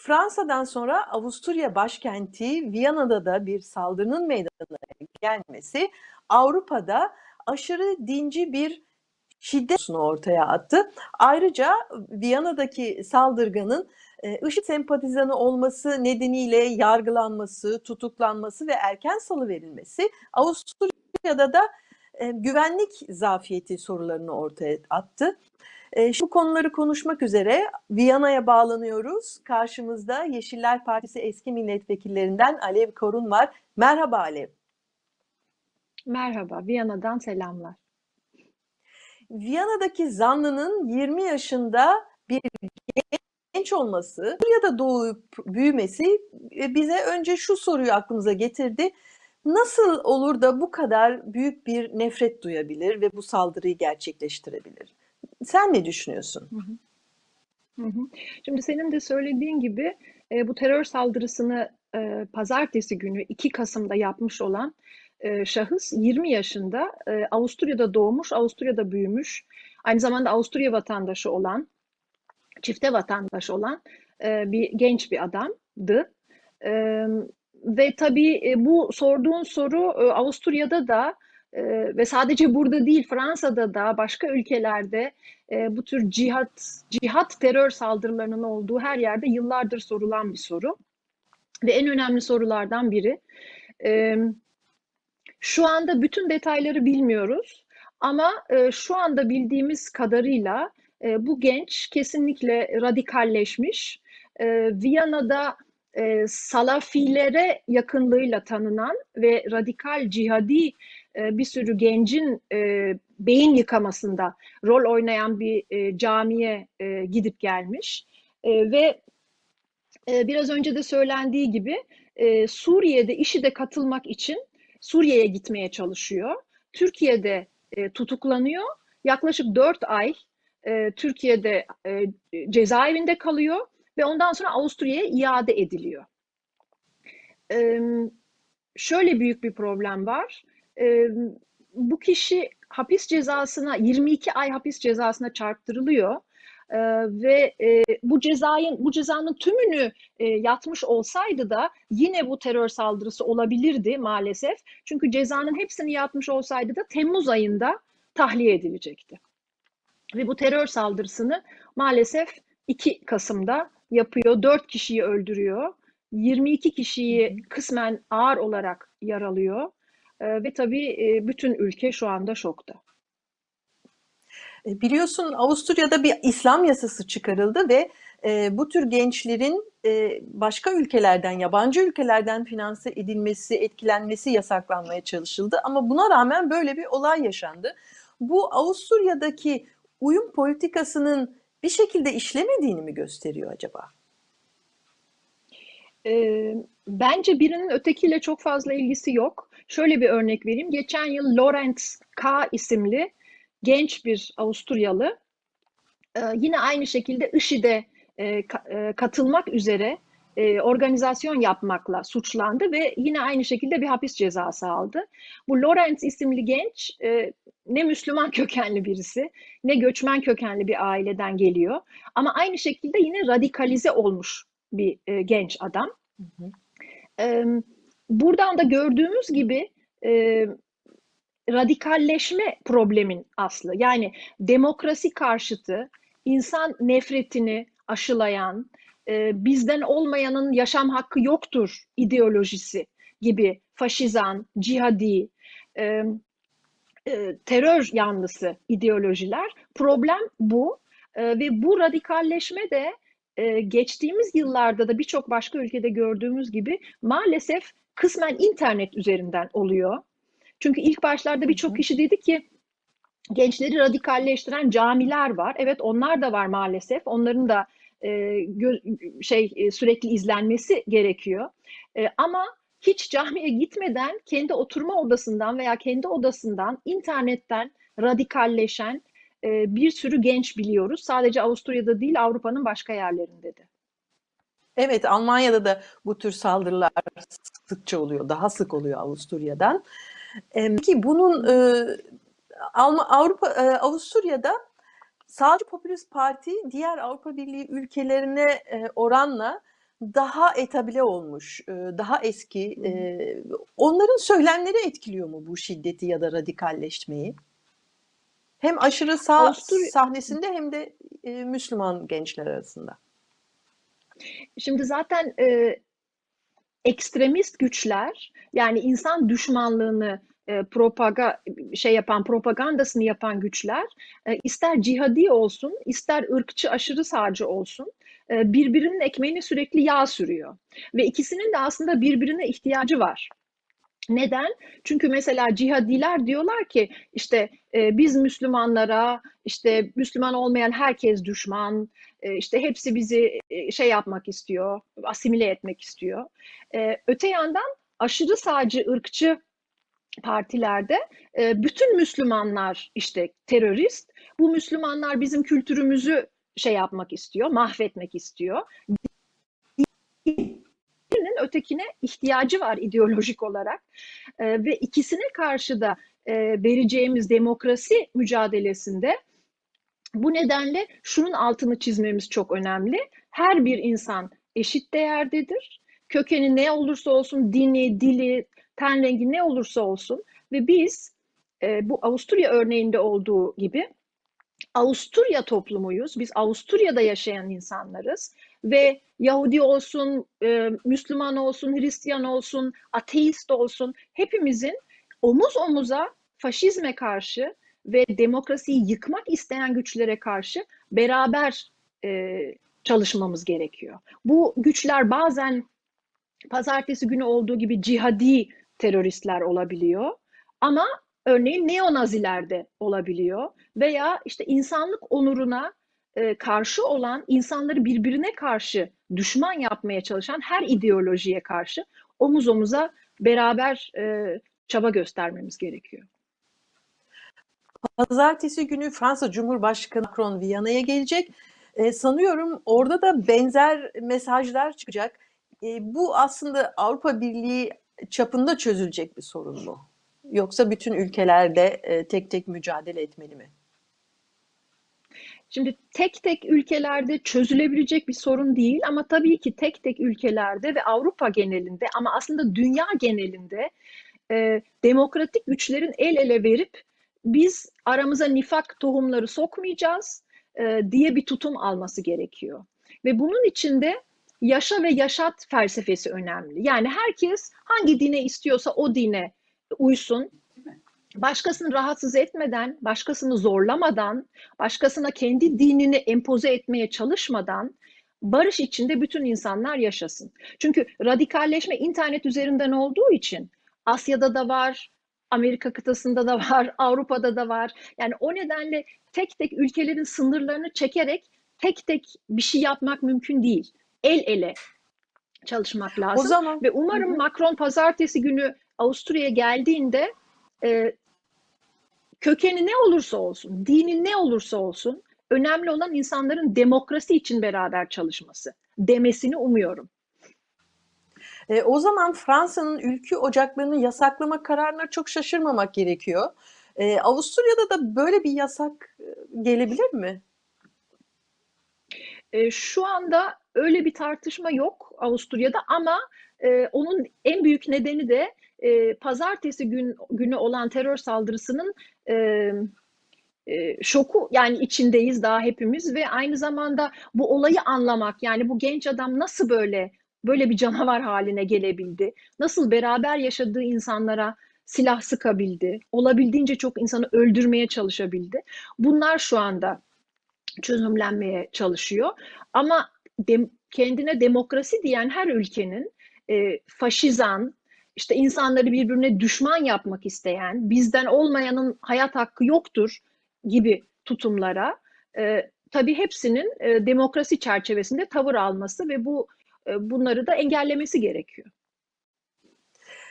Fransa'dan sonra Avusturya başkenti Viyana'da da bir saldırının meydana gelmesi Avrupa'da aşırı dinci bir şiddet ortaya attı. Ayrıca Viyana'daki saldırganın e, IŞİD sempatizanı olması nedeniyle yargılanması, tutuklanması ve erken salıverilmesi Avusturya'da da e, güvenlik zafiyeti sorularını ortaya attı. E, şu konuları konuşmak üzere Viyana'ya bağlanıyoruz. Karşımızda Yeşiller Partisi eski milletvekillerinden Alev Korun var. Merhaba Alev. Merhaba, Viyana'dan selamlar. Viyana'daki zanlının 20 yaşında bir genç olması, Suriye'de doğup büyümesi e, bize önce şu soruyu aklımıza getirdi. Nasıl olur da bu kadar büyük bir nefret duyabilir ve bu saldırıyı gerçekleştirebilir? Sen ne düşünüyorsun? Şimdi senin de söylediğin gibi e, bu terör saldırısını e, pazartesi günü 2 Kasım'da yapmış olan e, şahıs 20 yaşında Avusturya'da doğmuş, Avusturya'da büyümüş, aynı zamanda Avusturya vatandaşı olan, çifte vatandaş olan bir genç bir adamdı. Ve tabii bu sorduğun soru Avusturya'da da e, ve sadece burada değil Fransa'da da başka ülkelerde e, bu tür cihat cihat terör saldırılarının olduğu her yerde yıllardır sorulan bir soru ve en önemli sorulardan biri. E, şu anda bütün detayları bilmiyoruz ama e, şu anda bildiğimiz kadarıyla e, bu genç kesinlikle radikalleşmiş. E, Viyana'da e, salafilere yakınlığıyla tanınan ve radikal cihadi e, bir sürü gencin e, beyin yıkamasında rol oynayan bir e, camiye e, gidip gelmiş ve biraz önce de söylendiği gibi Suriye'de işi de katılmak için Suriye'ye gitmeye çalışıyor. Türkiye'de tutuklanıyor. Yaklaşık 4 ay Türkiye'de cezaevinde kalıyor ve ondan sonra Avusturya'ya iade ediliyor. Şöyle büyük bir problem var. E, bu kişi hapis cezasına 22 ay hapis cezasına çarptırılıyor. Ee, ve e, bu cezayın bu cezanın tümünü e, yatmış olsaydı da yine bu terör saldırısı olabilirdi maalesef. Çünkü cezanın hepsini yatmış olsaydı da Temmuz ayında tahliye edilecekti. Ve bu terör saldırısını maalesef 2 Kasım'da yapıyor. 4 kişiyi öldürüyor. 22 kişiyi kısmen ağır olarak yaralıyor. Ee, ve tabii e, bütün ülke şu anda şokta. E, biliyorsun Avusturya'da bir İslam yasası çıkarıldı ve e, bu tür gençlerin e, başka ülkelerden, yabancı ülkelerden finanse edilmesi, etkilenmesi yasaklanmaya çalışıldı. Ama buna rağmen böyle bir olay yaşandı. Bu Avusturya'daki uyum politikasının bir şekilde işlemediğini mi gösteriyor acaba? E, bence birinin ötekiyle çok fazla ilgisi yok. Şöyle bir örnek vereyim. Geçen yıl Lorenz K. isimli genç bir Avusturyalı e, yine aynı şekilde IŞİD'e e, e, katılmak üzere e, organizasyon yapmakla suçlandı ve yine aynı şekilde bir hapis cezası aldı. Bu Lorenz isimli genç e, ne Müslüman kökenli birisi ne göçmen kökenli bir aileden geliyor ama aynı şekilde yine radikalize olmuş bir e, genç adam. Hı hı. E, buradan da gördüğümüz gibi e, radikalleşme problemin aslı. Yani demokrasi karşıtı, insan nefretini aşılayan, e, bizden olmayanın yaşam hakkı yoktur ideolojisi gibi faşizan, cihadi, e, e, terör yanlısı ideolojiler. Problem bu e, ve bu radikalleşme de e, geçtiğimiz yıllarda da birçok başka ülkede gördüğümüz gibi maalesef kısmen internet üzerinden oluyor. Çünkü ilk başlarda birçok kişi dedi ki gençleri radikalleştiren camiler var. Evet onlar da var maalesef. Onların da e, şey e, sürekli izlenmesi gerekiyor. E, ama hiç camiye gitmeden kendi oturma odasından veya kendi odasından internetten radikalleşen e, bir sürü genç biliyoruz. Sadece Avusturya'da değil Avrupa'nın başka yerlerinde de. Evet, Almanya'da da bu tür saldırılar sıkça oluyor. Daha sık oluyor Avusturya'dan. Peki bunun Avrupa Avusturya'da sağcı popülist parti diğer Avrupa Birliği ülkelerine oranla daha etabile olmuş, daha eski. Onların söylemleri etkiliyor mu bu şiddeti ya da radikalleşmeyi? Hem aşırı sağ Avusturya- sahnesinde hem de Müslüman gençler arasında. Şimdi zaten e, ekstremist güçler yani insan düşmanlığını e, propaga şey yapan propagandasını yapan güçler e, ister cihadi olsun ister ırkçı aşırı sağcı olsun e, birbirinin ekmeğine sürekli yağ sürüyor ve ikisinin de aslında birbirine ihtiyacı var. Neden? Çünkü mesela cihadiler diyorlar ki işte e, biz Müslümanlara işte Müslüman olmayan herkes düşman, e, işte hepsi bizi e, şey yapmak istiyor, asimile etmek istiyor. E, öte yandan aşırı sağcı, ırkçı partilerde e, bütün Müslümanlar işte terörist. Bu Müslümanlar bizim kültürümüzü şey yapmak istiyor, mahvetmek istiyor. Ötekine ihtiyacı var ideolojik olarak E, ve ikisine karşı da e, vereceğimiz demokrasi mücadelesinde bu nedenle şunun altını çizmemiz çok önemli. Her bir insan eşit değerdedir. Kökeni ne olursa olsun, dini, dili, ten rengi ne olursa olsun ve biz e, bu Avusturya örneğinde olduğu gibi Avusturya toplumuyuz. Biz Avusturya'da yaşayan insanlarız ve Yahudi olsun, e, Müslüman olsun, Hristiyan olsun, ateist olsun hepimizin omuz omuza faşizme karşı ve demokrasiyi yıkmak isteyen güçlere karşı beraber e, çalışmamız gerekiyor. Bu güçler bazen pazartesi günü olduğu gibi cihadi teröristler olabiliyor ama örneğin neonaziler de olabiliyor veya işte insanlık onuruna e, karşı olan insanları birbirine karşı düşman yapmaya çalışan her ideolojiye karşı omuz omuza beraber e, çaba göstermemiz gerekiyor. Pazartesi günü Fransa Cumhurbaşkanı Macron Viyana'ya gelecek. E, sanıyorum orada da benzer mesajlar çıkacak. E, bu aslında Avrupa Birliği çapında çözülecek bir sorun mu? Yoksa bütün ülkelerde e, tek tek mücadele etmeli mi? Şimdi tek tek ülkelerde çözülebilecek bir sorun değil ama tabii ki tek tek ülkelerde ve Avrupa genelinde ama aslında dünya genelinde e, demokratik güçlerin el ele verip biz aramıza nifak tohumları sokmayacağız e, diye bir tutum alması gerekiyor. Ve bunun için de yaşa ve yaşat felsefesi önemli. Yani herkes hangi dine istiyorsa o dine uysun. Başkasını rahatsız etmeden, başkasını zorlamadan, başkasına kendi dinini empoze etmeye çalışmadan barış içinde bütün insanlar yaşasın. Çünkü radikalleşme internet üzerinden olduğu için Asya'da da var, Amerika kıtasında da var, Avrupa'da da var. Yani o nedenle tek tek ülkelerin sınırlarını çekerek tek tek bir şey yapmak mümkün değil. El ele çalışmak lazım. O zaman Ve umarım. Macron pazartesi günü Avusturya'ya geldiğinde e, kökeni ne olursa olsun, dini ne olursa olsun önemli olan insanların demokrasi için beraber çalışması demesini umuyorum. E, o zaman Fransa'nın ülkü ocaklarını yasaklama kararına çok şaşırmamak gerekiyor. E, Avusturya'da da böyle bir yasak e, gelebilir mi? E, şu anda öyle bir tartışma yok Avusturya'da ama e, onun en büyük nedeni de e, pazartesi gün, günü olan terör saldırısının e, şoku yani içindeyiz daha hepimiz ve aynı zamanda bu olayı anlamak yani bu genç adam nasıl böyle böyle bir canavar haline gelebildi? Nasıl beraber yaşadığı insanlara silah sıkabildi? Olabildiğince çok insanı öldürmeye çalışabildi? Bunlar şu anda çözümlenmeye çalışıyor. Ama dem- kendine demokrasi diyen her ülkenin e, faşizan, işte insanları birbirine düşman yapmak isteyen, bizden olmayanın hayat hakkı yoktur gibi tutumlara e, tabii hepsinin e, demokrasi çerçevesinde tavır alması ve bu e, bunları da engellemesi gerekiyor.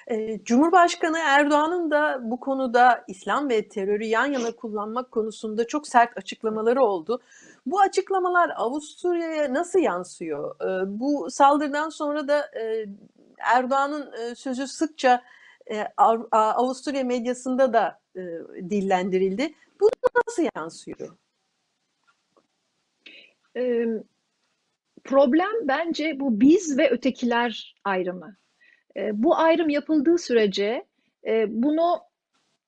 E, Cumhurbaşkanı Erdoğan'ın da bu konuda İslam ve terörü yan yana kullanmak konusunda çok sert açıklamaları oldu. Bu açıklamalar Avusturya'ya nasıl yansıyor? E, bu saldırıdan sonra da e, Erdoğan'ın e, sözü sıkça e, Avusturya medyasında da e, dillendirildi. Bu nasıl yansıyor? Problem bence bu biz ve ötekiler ayrımı. Bu ayrım yapıldığı sürece bunu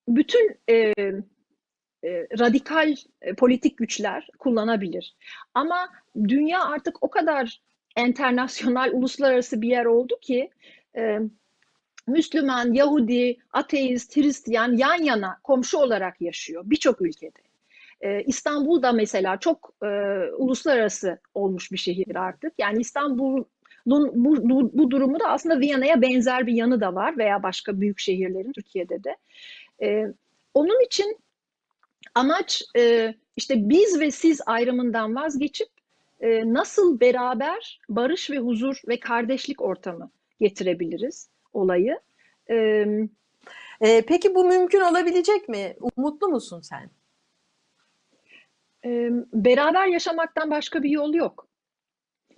bütün radikal politik güçler kullanabilir. Ama dünya artık o kadar internasyonal, uluslararası bir yer oldu ki e, Müslüman, Yahudi, ateist, Hristiyan yan yana komşu olarak yaşıyor birçok ülkede. Ee, İstanbul'da mesela çok e, uluslararası olmuş bir şehir artık. Yani İstanbul'un bu, bu, bu durumu da aslında Viyana'ya benzer bir yanı da var veya başka büyük şehirlerin Türkiye'de de. Ee, onun için amaç e, işte biz ve siz ayrımından vazgeçip e, nasıl beraber barış ve huzur ve kardeşlik ortamı getirebiliriz olayı. Ee, Ee, peki bu mümkün olabilecek mi? Umutlu musun sen? e, beraber yaşamaktan başka bir yol yok.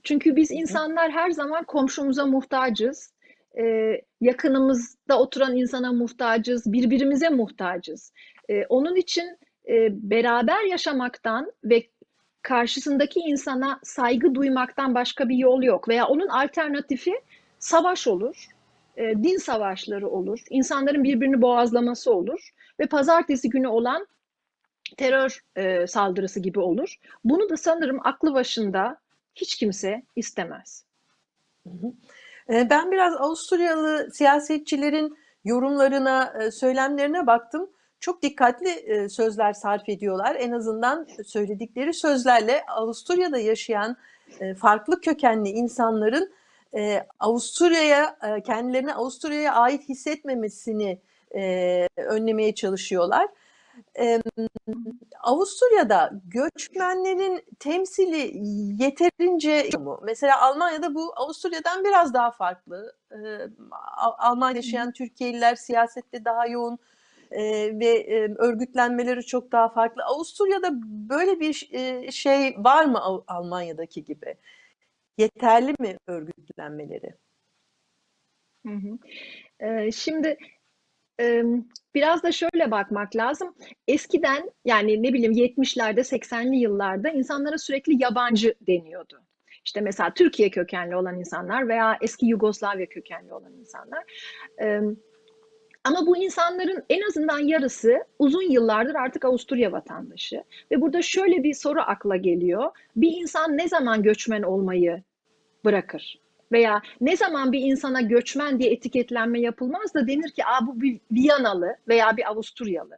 Çünkü biz insanlar her zaman komşumuza muhtacız. Ee, yakınımızda oturan insana muhtacız, birbirimize muhtacız. Ee, onun için e, beraber yaşamaktan ve karşısındaki insana saygı duymaktan başka bir yol yok. Veya onun alternatifi savaş olur, e, din savaşları olur, insanların birbirini boğazlaması olur ve pazartesi günü olan terör e, saldırısı gibi olur. Bunu da sanırım aklı başında hiç kimse istemez. Ee, Ben biraz Avusturyalı siyasetçilerin yorumlarına, e, söylemlerine baktım. Çok dikkatli e, sözler sarf ediyorlar. En azından söyledikleri sözlerle Avusturya'da yaşayan e, farklı kökenli insanların e, Avusturya'ya e, kendilerini Avusturya'ya ait hissetmemesini e, önlemeye çalışıyorlar. E, Avusturya'da göçmenlerin temsili yeterince? Mesela Almanya'da bu Avusturya'dan biraz daha farklı. Al- Almanya'da yaşayan Türkiye'liler siyasette daha yoğun e, ve e, örgütlenmeleri çok daha farklı. Avusturya'da böyle bir e, şey var mı Almanya'daki gibi? Yeterli mi örgütlenmeleri? Hı hı. Ee, şimdi biraz da şöyle bakmak lazım. Eskiden yani ne bileyim 70'lerde 80'li yıllarda insanlara sürekli yabancı deniyordu. İşte mesela Türkiye kökenli olan insanlar veya eski Yugoslavya kökenli olan insanlar. Ama bu insanların en azından yarısı uzun yıllardır artık Avusturya vatandaşı. Ve burada şöyle bir soru akla geliyor. Bir insan ne zaman göçmen olmayı bırakır? Veya ne zaman bir insana göçmen diye etiketlenme yapılmaz da denir ki Aa, bu bir Viyanalı veya bir Avusturyalı.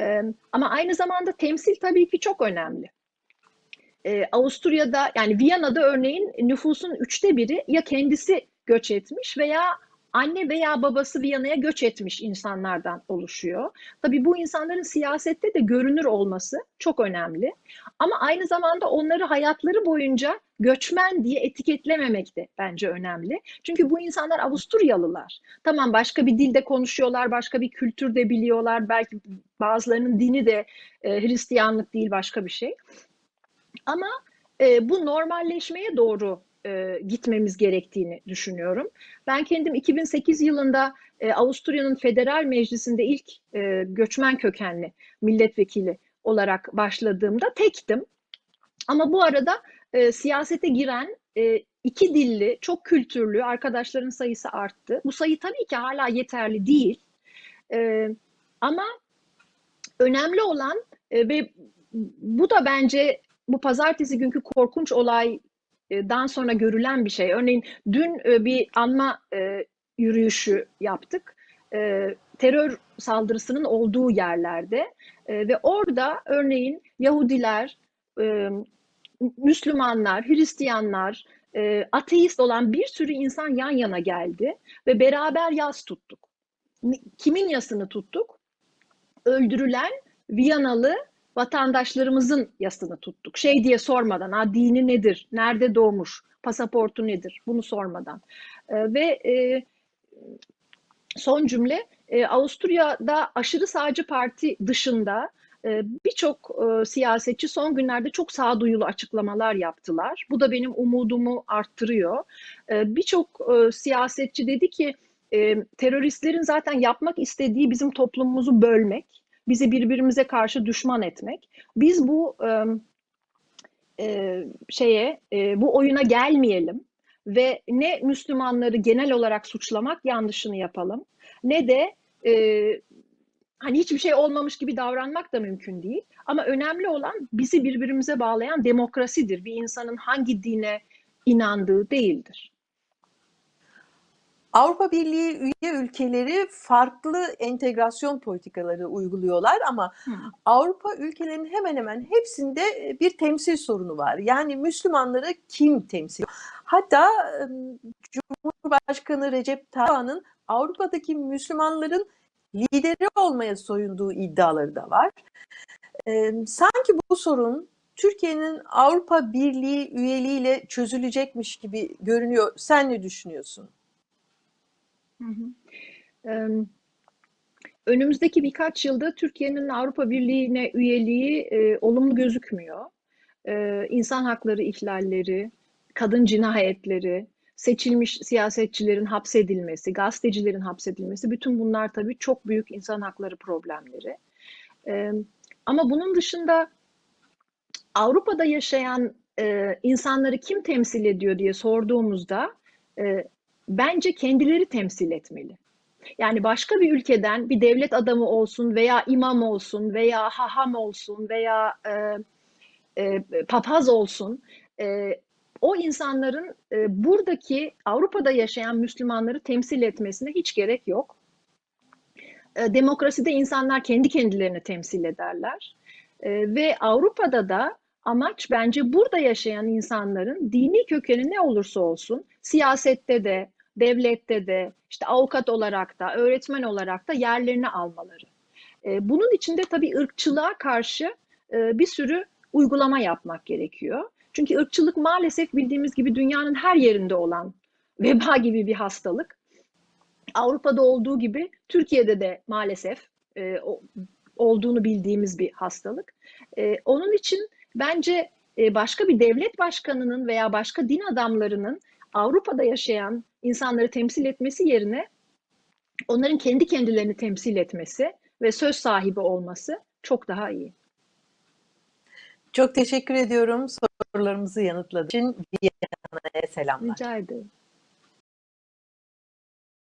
Ee, ama aynı zamanda temsil tabii ki çok önemli. Ee, Avusturya'da yani Viyana'da örneğin nüfusun üçte biri ya kendisi göç etmiş veya anne veya babası Viyana'ya göç etmiş insanlardan oluşuyor. Tabii bu insanların siyasette de görünür olması çok önemli. Ama aynı zamanda onları hayatları boyunca göçmen diye etiketlememek de bence önemli. Çünkü bu insanlar Avusturyalılar. Tamam başka bir dilde konuşuyorlar, başka bir kültürde biliyorlar. Belki bazılarının dini de e, Hristiyanlık değil başka bir şey. Ama e, bu normalleşmeye doğru e, gitmemiz gerektiğini düşünüyorum. Ben kendim 2008 yılında e, Avusturya'nın federal meclisinde ilk e, göçmen kökenli milletvekili olarak başladığımda tektim. Ama bu arada e, siyasete giren e, iki dilli, çok kültürlü arkadaşların sayısı arttı. Bu sayı tabii ki hala yeterli değil. E, ama önemli olan e, ve bu da bence bu pazartesi günkü korkunç olaydan sonra görülen bir şey. Örneğin dün e, bir anma e, yürüyüşü yaptık. E, terör saldırısının olduğu yerlerde ve orada örneğin Yahudiler, Müslümanlar, Hristiyanlar, ateist olan bir sürü insan yan yana geldi ve beraber yas tuttuk. Kimin yasını tuttuk? Öldürülen Viyanalı vatandaşlarımızın yasını tuttuk. Şey diye sormadan, ha dini nedir, nerede doğmuş, pasaportu nedir bunu sormadan. E, ve e, son cümle, e, Avusturya'da aşırı sağcı parti dışında e, birçok e, siyasetçi son günlerde çok sağduyulu açıklamalar yaptılar. Bu da benim umudumu arttırıyor. E, birçok e, siyasetçi dedi ki e, teröristlerin zaten yapmak istediği bizim toplumumuzu bölmek, bizi birbirimize karşı düşman etmek. Biz bu e, şeye e, bu oyuna gelmeyelim ve ne Müslümanları genel olarak suçlamak yanlışını yapalım ne de e, hani hiçbir şey olmamış gibi davranmak da mümkün değil. Ama önemli olan bizi birbirimize bağlayan demokrasidir. Bir insanın hangi dine inandığı değildir. Avrupa Birliği üye ülkeleri farklı entegrasyon politikaları uyguluyorlar ama Hı. Avrupa ülkelerinin hemen hemen hepsinde e, bir temsil sorunu var. Yani Müslümanları kim temsil? Hatta Cumhurbaşkanı Recep Tayyip Erdoğan'ın Avrupa'daki Müslümanların lideri olmaya soyunduğu iddiaları da var. E, Sanki bu sorun Türkiye'nin Avrupa Birliği üyeliğiyle çözülecekmiş gibi görünüyor. Sen ne düşünüyorsun? Hı hı. Eee, Önümüzdeki birkaç yılda Türkiye'nin Avrupa Birliği'ne üyeliği e, olumlu gözükmüyor. E, insan hakları ihlalleri, kadın cinayetleri, seçilmiş siyasetçilerin hapsedilmesi, gazetecilerin hapsedilmesi, bütün bunlar tabii çok büyük insan hakları problemleri. E, ama bunun dışında Avrupa'da yaşayan e, insanları kim temsil ediyor diye sorduğumuzda e, bence kendileri temsil etmeli. Yani başka bir ülkeden bir devlet adamı olsun veya imam olsun veya haham olsun veya e, e, papaz olsun e, o insanların e, buradaki Avrupa'da yaşayan Müslümanları temsil etmesine hiç gerek yok. E, demokraside insanlar kendi kendilerini temsil ederler. E, ve Avrupa'da da amaç bence burada yaşayan insanların dini kökeni ne olursa olsun siyasette de, devlette de, işte avukat olarak da, öğretmen olarak da yerlerini almaları. E, bunun için de tabii ırkçılığa karşı e, bir sürü uygulama yapmak gerekiyor. Çünkü ırkçılık maalesef bildiğimiz gibi dünyanın her yerinde olan veba gibi bir hastalık. Avrupa'da olduğu gibi Türkiye'de de maalesef e, olduğunu bildiğimiz bir hastalık. E, onun için bence e, başka bir devlet başkanının veya başka din adamlarının Avrupa'da yaşayan insanları temsil etmesi yerine onların kendi kendilerini temsil etmesi ve söz sahibi olması çok daha iyi. Çok teşekkür ediyorum sorularımızı yanıtladığın için. Viyana'ya selamlar. Rica ederim.